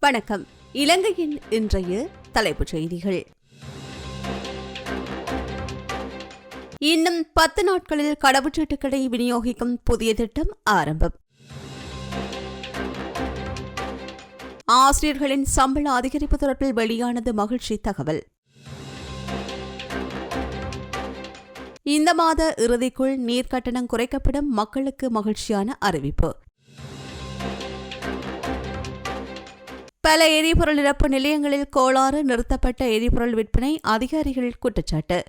வணக்கம். இலங்கையின் இன்றைய தலைப்புச் செய்திகள். இன்னும் பத்து நாட்களில் கடவுச்சீட்டுகளை விநியோகிக்கும் புதிய திட்டம் ஆரம்பம். ஆசிரியர்களின் சம்பள அதிகரிப்பு தொடர்பில் வெளியானது மகிழ்ச்சி தகவல். இந்த மாத இறுதிக்குள் நீர் கட்டணம் குறைக்கப்படும் மக்களுக்கு மகிழ்ச்சியான அறிவிப்பு. பல எரிபொருள் நிரப்பு நிலையங்களில் கோளாறு நிறுத்தப்பட்ட எரிபொருள் விற்பனை அதிகாரிகள் குற்றச்சாட்டு.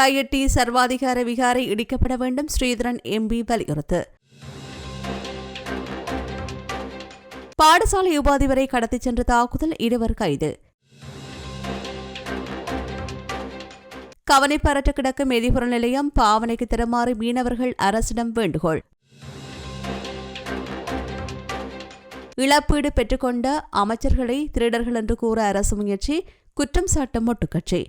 தையட்டி சர்வாதிகார விகாரை இடிக்கப்பட வேண்டும் ஸ்ரீதரன் எம்பி வலியுறுத்து. பாடசாலை உபாதிவரை கடத்திச் சென்ற தாக்குதல் இருவர் கைது. கவனிப்பரற்று கிடக்கும் எரிபொருள் நிலையம் பாவனைக்கு தருமாறு மீனவர்கள் அரசிடம் வேண்டுகோள். இழப்பீடு பெற்றுக்கொண்ட அமைச்சர்களை திருடர்கள் என்று கூற அரசு முயற்சி குற்றம் சாட்டும் ஒட்டுக்கட்சி.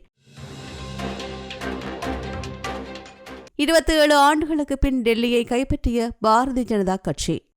இருபத்தி ஏழு ஆண்டுகளுக்கு பின் டெல்லியை கைப்பற்றிய பாரதிய ஜனதா கட்சி.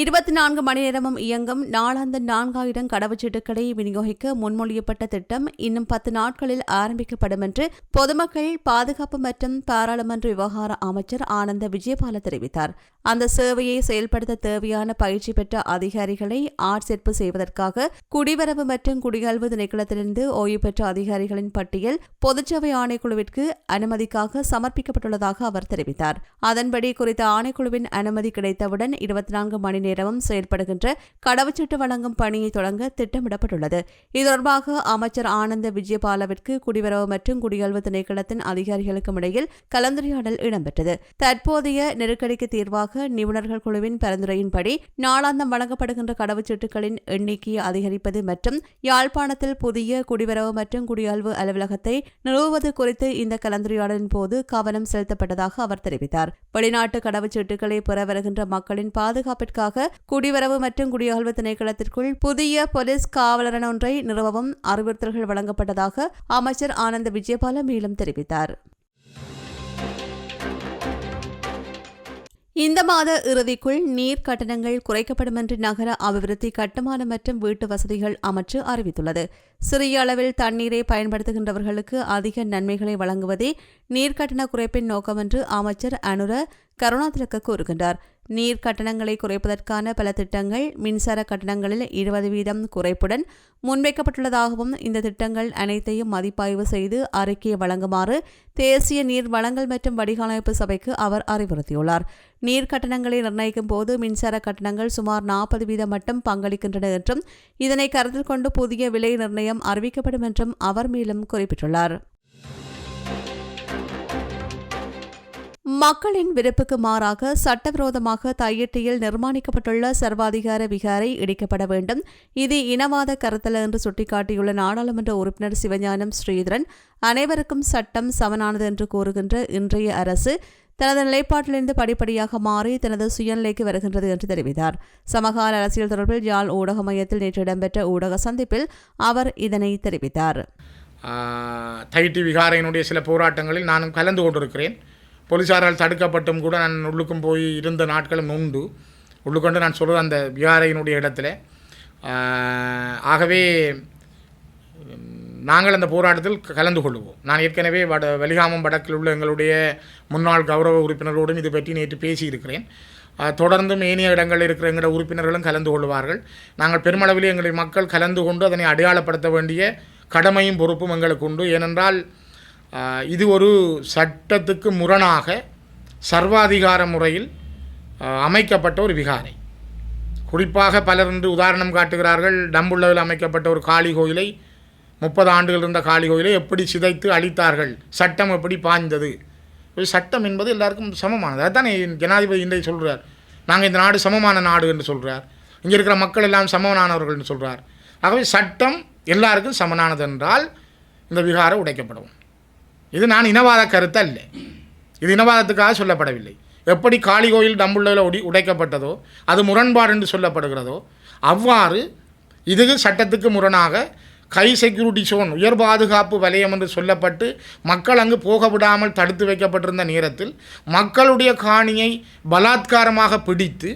இருபத்தி நான்கு மணி நேரமும் இயங்கும் நாளாந்த நான்காயிரம் கடவுச்சீட்டுகளை விநியோகிக்க முன்மொழியப்பட்ட திட்டம் இன்னும் பத்து நாட்களில் ஆரம்பிக்கப்படும் என்று பொதுமக்கள் பாதுகாப்பு மற்றும் பாராளுமன்ற விவகார அமைச்சர் ஆனந்த விஜயபால தெரிவித்தார். அந்த சேவையை செயல்படுத்த தேவையான பயிற்சி பெற்ற அதிகாரிகளை ஆட்சேர்ப்பு செய்வதற்காக குடிவரவு மற்றும் குடிகல்வு திணைக்களத்திலிருந்து ஓய்வு பெற்ற அதிகாரிகளின் பட்டியல் பொதுச்சேவை ஆணைக்குழுவிற்கு அனுமதிக்காக சமர்ப்பிக்கப்பட்டுள்ளதாக அவர் தெரிவித்தார். அதன்படி குறித்த ஆணைக்குழுவின் அனுமதி கிடைத்தவுடன் இருபத்தி நான்கு மணி நேரமும் செயல்படுகின்ற கடவுச்சீட்டு வழங்கும் பணியை தொடங்க திட்டமிடப்பட்டுள்ளது. இது தொடர்பாக அமைச்சர் ஆனந்த விஜயபாலவிற்கு குடிவரவு மற்றும் குடியல்வு திணைக்களத்தின் அதிகாரிகளுக்கும் இடையில் கலந்துரையாடல் இடம்பெற்றது. தற்போதைய நெருக்கடிக்கு தீர்வாக நிபுணர்கள் குழுவின் பரிந்துரையின்படி நாளாந்தம் வழங்கப்படுகின்ற கடவுச்சீட்டுகளின் எண்ணிக்கையை அதிகரிப்பது மற்றும் யாழ்ப்பாணத்தில் புதிய குடிவரவு மற்றும் குடியாழ்வு அலுவலகத்தை நிறுவுவது குறித்து இந்த கலந்துரையாடலின் போது கவனம் செலுத்தப்பட்டதாக அவர் தெரிவித்தார். வெளிநாட்டு கடவுச்சீட்டுகளை பெற வருகின்ற மக்களின் பாதுகாப்பிற்காக குடிவரவு மற்றும் குடியகழ்வு திணைக்களத்திற்குள் புதிய போலீஸ் காவலரன் ஒன்றை நிறுவவும் அறிவுறுத்தல்கள் வழங்கப்பட்டதாக அமைச்சர் ஆனந்த விஜயபால மேலும் தெரிவித்தார். இந்த மாத இறுதிக்குள் நீர் கட்டணங்கள் குறைக்கப்படும் என்று நகர அபிவிருத்தி கட்டுமான மற்றும் வீட்டு வசதிகள் அமைச்சு அறிவித்துள்ளது. சிறிய அளவில் தண்ணீரை பயன்படுத்துகின்றவர்களுக்கு அதிக நன்மைகளை வழங்குவதே நீர் கட்டண குறைப்பின் நோக்கம் என்று அமைச்சர் அனுர கருணாதிலக்க கூறுகின்றார். நீர் கட்டணங்களை குறைப்பதற்கான பல திட்டங்கள் மின்சார கட்டணங்களில் இருபது வீதம் குறைப்புடன் முன்வைக்கப்பட்டுள்ளதாகவும் இந்த திட்டங்கள் அனைத்தையும் மதிப்பாய்வு செய்து அறிக்கையை வழங்குமாறு தேசிய நீர் வளங்கள் மற்றும் வடிகாலமைப்பு சபைக்கு அவர் அறிவுறுத்தியுள்ளார். நீர் கட்டணங்களை நிர்ணயிக்கும் போது மின்சார கட்டணங்கள் சுமார் நாற்பது வீதம் மட்டும் பங்களிக்கின்றன என்றும் இதனை கருத்தில் கொண்டு புதிய விலை நிர்ணயம் அறிவிக்கப்படும் என்றும் அவர் மேலும் குறிப்பிட்டுள்ளார். மக்களின் விருப்புக்கு மாறாக சட்டவிரோதமாக தையிட்டியில் நிர்மாணிக்கப்பட்டுள்ள சர்வாதிகார விகாரை இடிக்கப்பட வேண்டும். இது இனவாத கருத்தல் என்று சுட்டிக்காட்டியுள்ள நாடாளுமன்ற உறுப்பினர் சிவஞானம் ஸ்ரீதரன் அனைவருக்கும் சட்டம் சமனானது என்று கூறுகின்ற இன்றைய அரசு தனது நிலைப்பாட்டிலிருந்து படிப்படியாக மாறி தனது சுயநிலைக்கு வருகின்றது என்று தெரிவித்தார். சமகால அரசியல் தொடர்பில் யாழ் ஊடக மையத்தில் நேற்று இடம்பெற்ற ஊடக சந்திப்பில் அவர் இதனை தெரிவித்தார். தைட்டி விகாரையினுடைய சில போராட்டங்களில் நானும் கலந்து கொண்டிருக்கிறேன். போலீஸாரால் தடுக்கப்பட்டும் கூட நான் உள்ளுக்கும் போய் இருந்த நாட்களும் உண்டு. உள்ளுக்கொண்டு நான் சொல்கிற அந்த விகாரையினுடைய இடத்துல. ஆகவே நாங்கள் அந்த போராட்டத்தில் கலந்து கொள்வோம் நான் ஏற்கனவே வட வெளிகாமம் வடக்கில் உள்ள எங்களுடைய முன்னாள் கௌரவ உறுப்பினர்களுடன் இது பற்றி நேற்று பேசியிருக்கிறேன். தொடர்ந்தும் ஏனைய இடங்களில் இருக்கிற எங்களுடைய உறுப்பினர்களும் கலந்து கொள்வார்கள். நாங்கள் பெருமளவில் எங்களுடைய மக்கள் கலந்து கொண்டு அதனை அடையாளப்படுத்த வேண்டிய கடமையும் பொறுப்பும் எங்களுக்கு உண்டு. ஏனென்றால் இது ஒரு சட்டத்துக்கு முரணாக சர்வாதிகார முறையில் அமைக்கப்பட்ட ஒரு விகாரை. குறிப்பாக பலர் என்று உதாரணம் காட்டுகிறார்கள் டம்புள்ளவில் அமைக்கப்பட்ட ஒரு காளி கோயிலை முப்பது ஆண்டுகள் இருந்த காளி கோயிலை எப்படி சிதைத்து அழித்தார்கள் சட்டம் எப்படி பாய்ந்தது? சட்டம் என்பது எல்லாருக்கும் சமமானது. அதுதானே ஜனாதிபதி இன்றைக்கு சொல்கிறார் நாங்கள் இந்த நாடு சமமான நாடு என்று சொல்கிறார் இங்கே இருக்கிற மக்கள் எல்லாம் சமமானவர்கள் என்று சொல்கிறார் ஆகவே சட்டம் எல்லாருக்கும் சமனானது என்றால் இந்த விகாரம் உடைக்கப்படும். இது நான் இனவாத கருத்து அல்ல இது இனவாதத்துக்காக சொல்லப்படவில்லை. எப்படி காளி கோயில் டம்புள்ளில் உடி உடைக்கப்பட்டதோ அது முரண்பாடு என்று சொல்லப்படுகிறதோ அவ்வாறு இது சட்டத்துக்கு முரணாக கை செக்யூரிட்டி சோன் உயர் பாதுகாப்பு வலயம் என்று சொல்லப்பட்டு மக்கள் அங்கு போக விடாமல் தடுத்து வைக்கப்பட்டிருந்த நேரத்தில் மக்களுடைய காணியை பலாத்காரமாக பிடித்து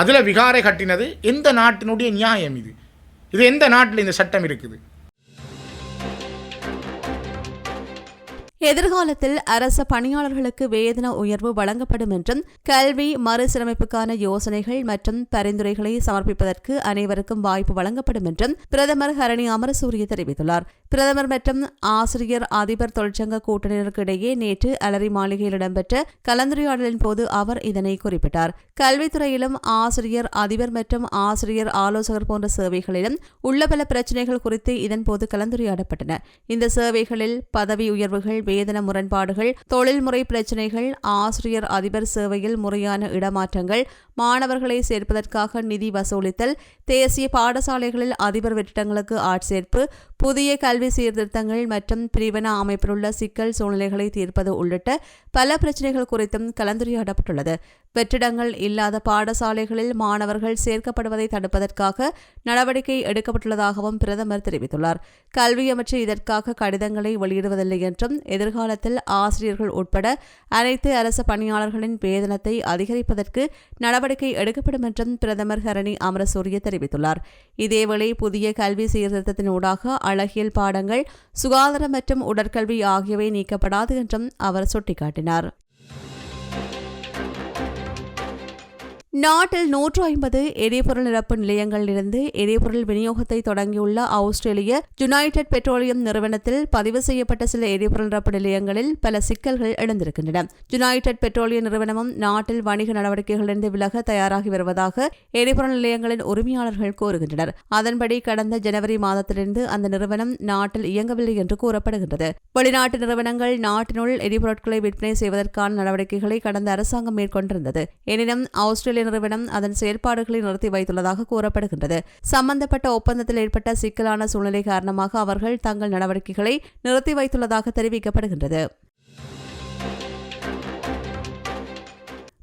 அதில் விகாரை கட்டினது எந்த நாட்டினுடைய நியாயம் இது? இது எந்த நாட்டில் இந்த சட்டம் இருக்குது? எதிர்காலத்தில் அரச பணியாளர்களுக்கு வேதன உயர்வு வழங்கப்படும் என்றும் கல்வி மறுசீரமைப்புக்கான யோசனைகள் மற்றும் பரிந்துரைகளை சமர்ப்பிப்பதற்கு அனைவருக்கும் வாய்ப்பு வழங்கப்படும் என்றும் பிரதமர் ஹரணி அமரசூரிய தெரிவித்துள்ளார். பிரதமர் மற்றும் ஆசிரியர் அதிபர் தொழிற்சங்க கூட்டணியினருக்கு இடையே நேற்று அலரி மாளிகையில் இடம்பெற்ற கலந்துரையாடலின் போது அவர் இதனை குறிப்பிட்டார். கல்வித்துறையிலும் ஆசிரியர் அதிபர் மற்றும் ஆசிரியர் ஆலோசகர் போன்ற சேவைகளிலும் உள்ள பல பிரச்சினைகள் குறித்து இதன்போது கலந்துரையாடப்பட்டன. இந்த சேவைகளில் பதவி உயர்வுகள் வேதன முரண்பாடுகள் தொழில்முறை பிரச்சினைகள் ஆசிரியர் அதிபர் சேவையில் முறையான இடமாற்றங்கள் மாணவர்களை சேர்ப்பதற்காக நிதி வசூலித்தல் தேசிய பாடசாலைகளில் அதிபர் வெற்றிடங்களுக்கு ஆட்சேர்ப்பு புதிய கல்வி சீர்திருத்தங்கள் மற்றும் பிரிவினா அமைப்பில் உள்ள சிக்கல் சூழ்நிலைகளை தீர்ப்பது உள்ளிட்ட பல பிரச்சினைகள் குறித்தும் கலந்துரையாடப்பட்டுள்ளது. வெற்றிடங்கள் இல்லாத பாடசாலைகளில் மாணவர்கள் சேர்க்கப்படுவதை தடுப்பதற்காக நடவடிக்கை எடுக்கப்பட்டுள்ளதாகவும் பிரதமர் தெரிவித்துள்ளார். கல்வி அமைச்சர் இதற்காக கடிதங்களை வெளியிடுவதில்லை என்றும் எதிர்காலத்தில் ஆசிரியர்கள் உட்பட அனைத்து அரசு பணியாளர்களின் வேதனத்தை அதிகரிப்பதற்கு நடவடிக்கை எடுக்கப்படும் என்றும் பிரதமர் ஹரணி அமரசூரிய தெரிவித்துள்ளார். இதேவேளை புதிய கல்வி சீர்திருத்தத்தின் ஊடாக அழகியல் பாடங்கள் சுகாதாரம் மற்றும் உடற்கல்வி ஆகியவை நீக்கப்படாது என்றும் அவர் சுட்டிக்காட்டினார். நாட்டில் நூற்று ஐம்பது எரிபொருள் நிரப்பு நிலையங்களிலிருந்து எரிபொருள் விநியோகத்தை தொடங்கியுள்ள ஆஸ்திரேலிய யுனைடெட் பெட்ரோலியம் நிறுவனத்தில் பதிவு செய்யப்பட்ட சில எரிபொருள் நிரப்பு நிலையங்களில் பல சிக்கல்கள் எழுந்திருக்கின்றன. யுனைடெட் பெட்ரோலிய நிறுவனமும் நாட்டில் வணிக நடவடிக்கைகளிலிருந்து விலக தயாராகி வருவதாக எரிபொருள் நிலையங்களின் உரிமையாளர்கள் கூறுகின்றனர். அதன்படி கடந்த ஜனவரி மாதத்திலிருந்து அந்த நிறுவனம் நாட்டில் இயங்கவில்லை என்று கூறப்படுகின்றது. வெளிநாட்டு நிறுவனங்கள் நாட்டினுள் எரிபொருட்களை விற்பனை செய்வதற்கான நடவடிக்கைகளை கடந்த அரசாங்கம் மேற்கொண்டிருந்தது. எனினும் ஆஸ்திரேலிய நிறுவனம் அதன் செயல்பாடுகளை நிறுத்தி வைத்துள்ளதாக கூறப்படுகின்றது. சம்பந்தப்பட்ட ஒப்பந்தத்தில் ஏற்பட்ட சிக்கலான சூழ்நிலை காரணமாக அவர்கள் தங்கள் நடவடிக்கைகளை நிறுத்தி வைத்துள்ளதாக தெரிவிக்கப்படுகின்றது.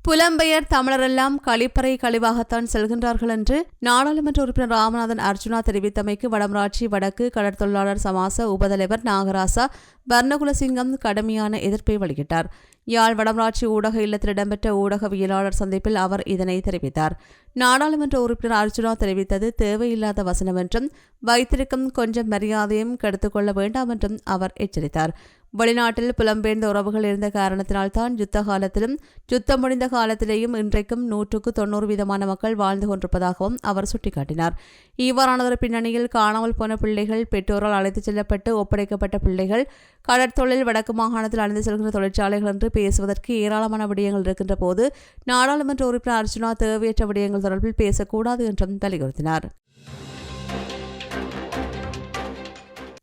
புலம்பெயர் தமிழரெல்லாம் கழிப்பறை கழிவாகத்தான் செல்கின்றார்கள் என்று நாடாளுமன்ற உறுப்பினர் ராமநாதன் அர்ஜுனா தெரிவித்தமைக்கு வடமராட்சி வடக்கு கடற்தொழிலாளர் சமாச உபதலைவர் நாகராசா வர்ணகுலசிங்கம் கடுமையான எதிர்ப்பை வெளியிட்டார். யாழ் வடமராட்சி ஊடக இல்லத்தில் இடம்பெற்ற ஊடகவியலாளர் சந்திப்பில் அவர் இதனை தெரிவித்தார். நாடாளுமன்ற உறுப்பினர் அர்ஜுனா தெரிவித்தது தேவையில்லாத வசனம் என்றும் வைத்திருக்கும் கொஞ்சம் மரியாதையும் கெடுத்துக்கொள்ள வேண்டாம் என்றும் அவர் எச்சரித்தார். வெளிநாட்டில் புலம்பெயர்ந்த உறவுகள் இருந்த காரணத்தினால் தான் யுத்த காலத்திலும் யுத்தம் முடிந்த காலத்திலேயும் இன்றைக்கும் நூற்றுக்கு தொன்னூறு வீதமான மக்கள் வாழ்ந்து கொண்டிருப்பதாகவும் அவர் சுட்டிக்காட்டினார். இவ்வாறானதொரு பின்னணியில் காணாமல் போன பிள்ளைகள் பெற்றோரால் அழைத்துச் செல்லப்பட்டு ஒப்படைக்கப்பட்ட பிள்ளைகள் கடற்தொழில் வடக்கு மாகாணத்தில் அணிந்து செல்கின்ற தொழிற்சாலைகள் என்று பேசுவதற்கு ஏராளமான விடயங்கள் இருக்கின்ற போது நாடாளுமன்ற உறுப்பினர் அர்ஜுனா தேவையற்ற விடயங்கள் தொடர்பில் பேசக்கூடாது என்றும் வலியுறுத்தினார்.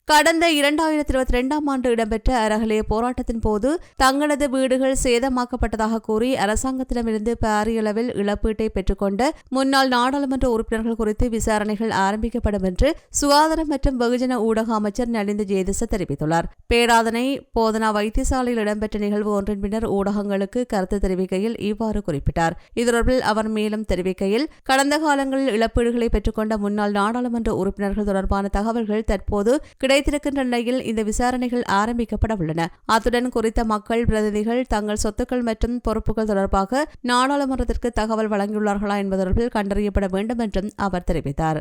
கடந்த இரண்டாயிரத்தி இருபத்தி ரெண்டாம் ஆண்டு இடம்பெற்ற அரகலைய போராட்டத்தின் போது தங்களது வீடுகள் சேதமாக்கப்பட்டதாக கூறி அரசாங்கத்திடமிருந்து பாரியளவில் இழப்பீட்டை பெற்றுக்கொண்ட முன்னாள் நாடாளுமன்ற உறுப்பினர்கள் குறித்து விசாரணைகள் ஆரம்பிக்கப்படும் என்று சுகாதாரம் மற்றும் வெகுஜன ஊடக அமைச்சர் நலிந்த ஜேதிச தெரிவித்துள்ளார். பேராதனை போதனா வைத்தியசாலையில் இடம்பெற்ற நிகழ்வு ஒன்றின் பின்னர் ஊடகங்களுக்கு கருத்து தெரிவிக்கையில் இவ்வாறு குறிப்பிட்டார். இது தொடர்பில் அவர் மேலும் தெரிவிக்கையில் கடந்த காலங்களில் இழப்பீடுகளை பெற்றுக்கொண்ட முன்னாள் நாடாளுமன்ற உறுப்பினர்கள் தொடர்பான தகவல்கள் தற்போது கிடை கிடைத்திருக்கின்ற நிலையில் இந்த விசாரணைகள் ஆரம்பிக்கப்பட உள்ளன. அத்துடன் குறித்த மக்கள் பிரதிநிதிகள் தங்கள் சொத்துக்கள் மற்றும் பொறுப்புகள் தொடர்பாக நாடாளுமன்றத்திற்கு தகவல் வழங்கியுள்ளார்களா என்பது தொடர்பில் கண்டறியப்பட வேண்டும் என்றும் அவர் தெரிவித்தார்.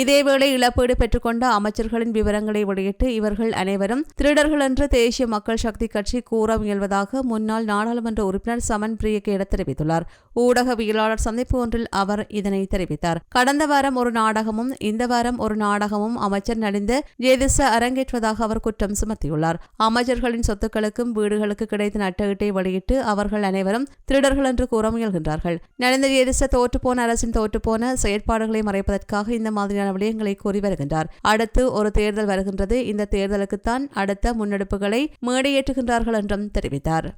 இதேவேளை இழப்பீடு பெற்றுக்கொண்ட அமைச்சர்களின் விவரங்களை வெளியிட்டு இவர்கள் அனைவரும் திருடர்கள் என்று தேசிய மக்கள் சக்தி கட்சி கூற முயல்வதாக முன்னாள் நாடாளுமன்ற உறுப்பினர் சமன் பிரியகேட தெரிவித்துள்ளார். ஊடகவியலாளர் சந்திப்பு ஒன்றில் அவர் இதனை தெரிவித்தார். கடந்த வாரம் ஒரு நாடகமும் இந்த வாரம் ஒரு நாடகமும் அமைச்சர் நடிந்த ஜேதிச அரங்கேற்றுவதாக அவர் குற்றம் சுமத்தியுள்ளார். அமைச்சர்களின் சொத்துக்களுக்கும் வீடுகளுக்கு கிடைத்த நட்டகட்டை வெளியிட்டு அவர்கள் அனைவரும் திருடர்கள் என்று கூற முயல்கின்றார்கள். நலிந்த ஜேதிச தோற்றுப்போன அரசின் தோற்றுப்போன செயற்பாடுகளை மறைப்பதற்காக இந்த மாதிரியான விடயங்களை கூறி வருகின்றார். அடுத்து ஒரு தேர்தல் வருகின்றது. இந்த தேர்தலுக்குத்தான் அடுத்த முன்னெடுப்புகளை மேடையேற்றுகின்றார்கள் என்றும் தெரிவித்தார்.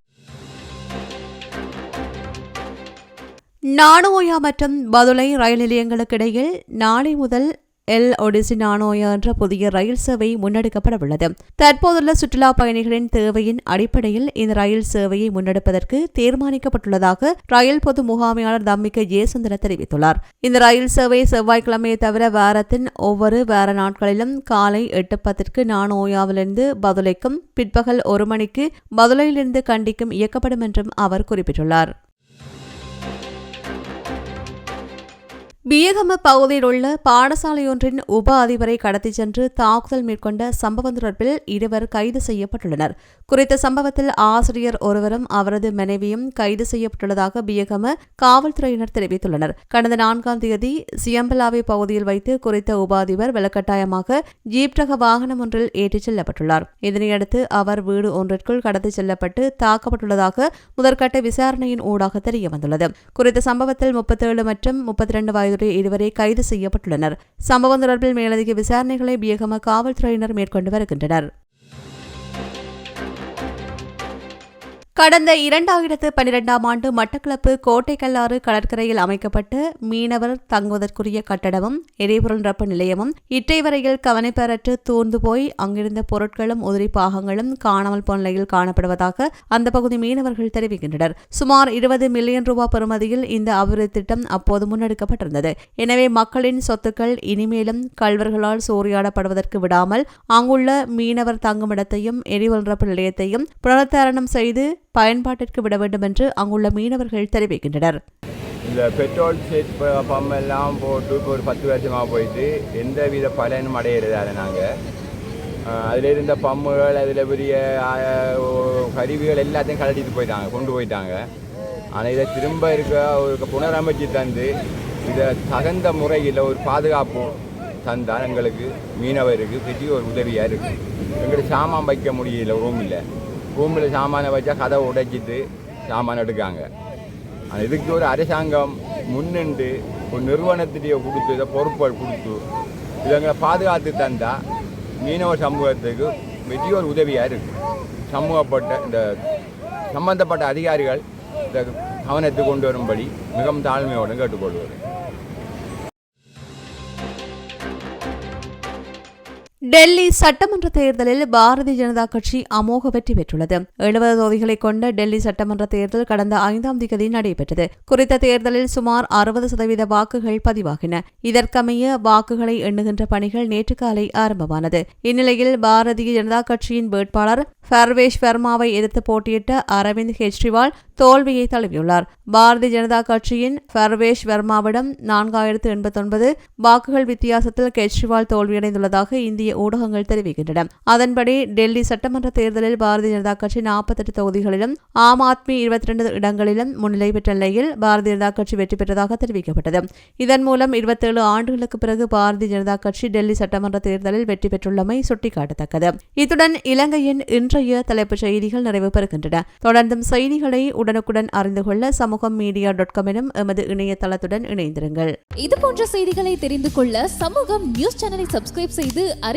நானோயா மற்றும் பதுளை ரயில் நிலையங்களுக்கு இடையில் நாளை முதல் எல் ஒடிசி நானோயா என்ற புதிய ரயில் சேவை முன்னெடுக்கப்படவுள்ளது. தற்போதுள்ள சுற்றுலா பயணிகளின் தேவையின் அடிப்படையில் இந்த ரயில் சேவையை முன்னெடுப்பதற்கு தீர்மானிக்கப்பட்டுள்ளதாக ரயில் பொது முகாமையாளர் தம்மிக்க ஜெயசுந்தர தெரிவித்துள்ளார். இந்த ரயில் சேவை செவ்வாய்க்கிழமையை தவிர வாரத்தின் ஒவ்வொரு வார நாட்களிலும் காலை எட்டு பத்திற்கு நானோயாவிலிருந்து பதுளைக்கும் பிற்பகல் ஒரு மணிக்கு பதுளையிலிருந்து கண்டிக்கும் இயக்கப்படும் என்றும் அவர் குறிப்பிட்டுள்ளார். வியகம பகுதியில் உள்ள பாடசாலையொன்றின் உப அதிபரை கடத்திச் சென்று தாக்குதல் மேற்கொண்ட சம்பவம் தொடர்பில் இருவர் கைது செய்யப்பட்டுள்ளனர். குறித்த சம்பவத்தில் ஆசிரியர் ஒருவரும் அவரது மனைவியும் கைது செய்யப்பட்டுள்ளதாக பியகம காவல்துறையினர் தெரிவித்துள்ளனர். கடந்த நான்காம் தேதி சியம்பலாவை பகுதியில் வைத்து குறித்த உபாதிபர் வலுக்கட்டாயமாக ஜீப் ரக வாகனம் ஒன்றில் ஏற்றிச் செல்லப்பட்டுள்ளார். இதனையடுத்து அவர் வீடு ஒன்றிற்குள் கடத்திச் செல்லப்பட்டு தாக்கப்பட்டுள்ளதாக முதற்கட்ட விசாரணையின் ஊடாக தெரியவந்துள்ளது. குறித்த சம்பவத்தில் முப்பத்தேழு மற்றும் முப்பத்தி இரண்டு வயதுடைய இருவரை கைது செய்யப்பட்டுள்ளனர். சம்பவம் தொடர்பில் மேலதிக விசாரணைகளை பியகம காவல்துறையினர் மேற்கொண்டு வருகின்றனர். கடந்த இரண்டாயிரத்து பனிரெண்டாம் ஆண்டு மட்டக்களப்பு கோட்டைக்கல்லாறு கடற்கரையில் அமைக்கப்பட்ட மீனவர் தங்குவதற்குரிய கட்டடமும் எரிபொருள் ரப்ப நிலையமும் இட்டை வரையில் கவனிப்பெறற்று தூர்ந்து போய் அங்கிருந்த பொருட்களும் உதிரி பாகங்களும் காணாமல் போன நிலையில் காணப்படுவதாக அந்த பகுதி மீனவர்கள் தெரிவிக்கின்றனர். சுமார் இருபது மில்லியன் ரூபாய் பெறுமதியில் இந்த அபிவிருத்தி திட்டம் அப்போது முன்னெடுக்கப்பட்டிருந்தது. எனவே மக்களின் சொத்துக்கள் இனிமேலும் கல்வர்களால் சூறையாடப்படுவதற்கு விடாமல் அங்குள்ள மீனவர் தங்குமிடத்தையும் எரிபொருள் நிலையத்தையும் புனருத்தாரணம் செய்து பயன்பாட்டிற்கு விட வேண்டும் என்று அங்குள்ள மீனவர்கள் தெரிவிக்கின்றனர். இந்த பெட்ரோல் செட் பம்ப் எல்லாம் போட்டு இப்போ ஒரு பத்து வருஷமாக போயிட்டு எந்த வித பலனும் அடையிறது நாங்கள் அதில் இருந்த பம்புகள் அதில் பெரிய ஓ, கருவிகள் எல்லாத்தையும் கலட்டிட்டு போயிட்டாங்க கொண்டு போயிட்டாங்க. ஆனால் இதை திரும்ப இருக்க ஒரு புனரமைச்சு தந்து இதை தகுந்த முறையில் ஒரு பாதுகாப்பு தந்தால் எங்களுக்கு மீனவருக்கு பெரிய ஒரு உதவியாக இருக்குது எங்களுக்கு சாமான் வைக்க முடியல ரூமில் பூமியில் சாமானை வச்சா கதவை உடைச்சிட்டு சாமான் எடுக்காங்க. இதுக்கு ஒரு அரசாங்கம் முன்னின்று ஒரு நிறுவனத்திட்டே கொடுத்து இதை பொறுப்புகள் கொடுத்து இதுங்களை பாதுகாத்து தந்தால் மீனவ சமூகத்துக்கு பெரிய ஒரு உதவியாக இருக்குது சமூகப்பட்ட இந்த சம்பந்தப்பட்ட அதிகாரிகள் இதை கவனத்துக்கு கொண்டு வரும்படி மிகவும் தாழ்மையோடு கேட்டுக்கொள்வது. டெல்லி சட்டமன்ற தேர்தலில் பாரதிய ஜனதா கட்சி அமோக வெற்றி பெற்றுள்ளது. எழுபது தொகுதிகளை கொண்ட டெல்லி சட்டமன்ற தேர்தல் கடந்த ஐந்தாம் தேதி நடைபெற்றது. குறித்த தேர்தலில் சுமார் அறுபது சதவீத வாக்குகள் பதிவாகின. இதற்கமைய வாக்குகளை எண்ணுகின்ற பணிகள் நேற்று காலை ஆரம்பமானது. இந்நிலையில் பாரதிய ஜனதா கட்சியின் வேட்பாளர் ஃபர்வேஷ் வர்மாவை எதிர்த்து போட்டியிட்ட அரவிந்த் கெஜ்ரிவால் தோல்வியை தழுவியுள்ளார். பாரதிய ஜனதா கட்சியின் ஃபர்வேஷ் வர்மாவிடம் நான்காயிரத்து எண்பத்தொன்பது வாக்குகள் வித்தியாசத்தில் கெஜ்ரிவால் தோல்வியடைந்துள்ளதாக இந்திய ஊடகங்கள் தெரிவிக்கின்றன. அதன்படி டெல்லி சட்டமன்ற தேர்தலில் பாரதிய ஜனதா கட்சி நாற்பத்தெட்டு தொகுதிகளிலும் ஆம் ஆத்மி இருபத்தி இரண்டு இடங்களிலும் முன்னிலை பெற்ற நிலையில் பாரதிய ஜனதா கட்சி வெற்றி பெற்றதாக தெரிவிக்கப்பட்டது. இதன் மூலம் இருபத்தேழு ஆண்டுகளுக்கு பிறகு பாரதிய ஜனதா கட்சி டெல்லி சட்டமன்ற தேர்தலில் வெற்றி பெற்றுள்ளமை சுட்டிக்காட்டத்தக்கது. இத்துடன் இலங்கையின் இன்றைய தலைப்புச் செய்திகள் நிறைவு பெறுகின்றன. தொடர்ந்தும் செய்திகளை உடனுக்குடன் அறிந்து கொள்ள சமூகம் மீடியா டாட் காம் எனும் எமது இணையதளத்துடன் இணைந்திருங்கள். இது போன்ற செய்திகளை தெரிந்து கொள்ள சமூகம் நியூஸ் சேனலை சப்ஸ்கிரைப் செய்து